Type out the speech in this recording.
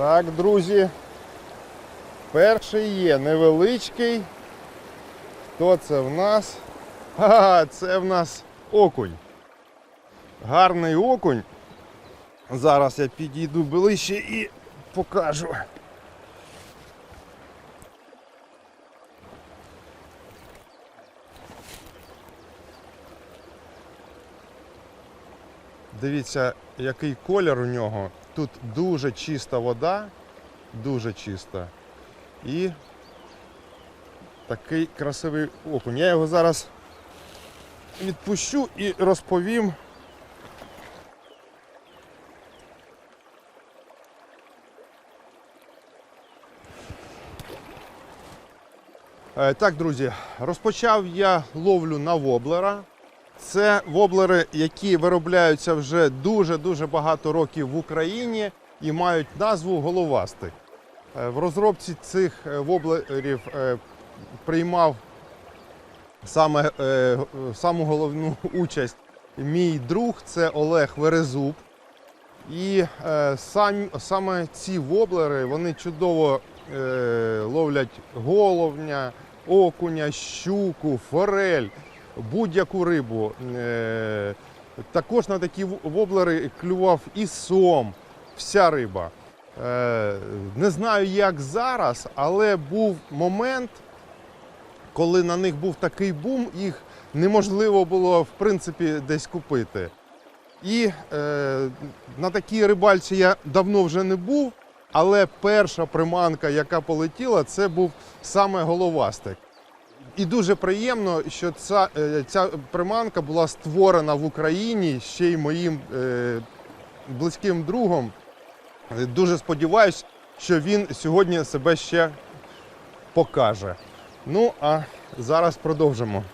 Так, друзі. Перший є невеличкий. Хто це в нас? Ага, це в нас окунь. Гарний окунь. Зараз я підійду ближче і покажу. Дивіться, який колір у нього. Тут дуже чиста вода, дуже чиста. І такий красивий окунь. Я його зараз відпущу і розповім. Е, Так, друзі, розпочав я ловлю на воблера. Це воблери, які виробляються вже дуже-дуже багато років в Україні і мають назву головастик. Е, В розробці цих е, воблерів е, приймав саме, саму головну участь мій друг, це Олег Верезуб. І сам, саме ці воблери вони чудово ловлять головня, окуня, щуку, форель, будь-яку рибу. Е, також на такі воблери клював і сом, вся риба. Е, не знаю, як зараз, але був момент, коли на них був такий бум, їх неможливо було в принципі десь купити. І е, на такій рибальці я давно вже не був, але перша приманка, яка полетіла, це був саме головастик. І дуже приємно, що ця, е, ця приманка була створена в Україні ще й моїм е, близьким другом. Е, Дуже сподіваюся, що він сьогодні себе ще покаже. Ну а зараз продовжимо.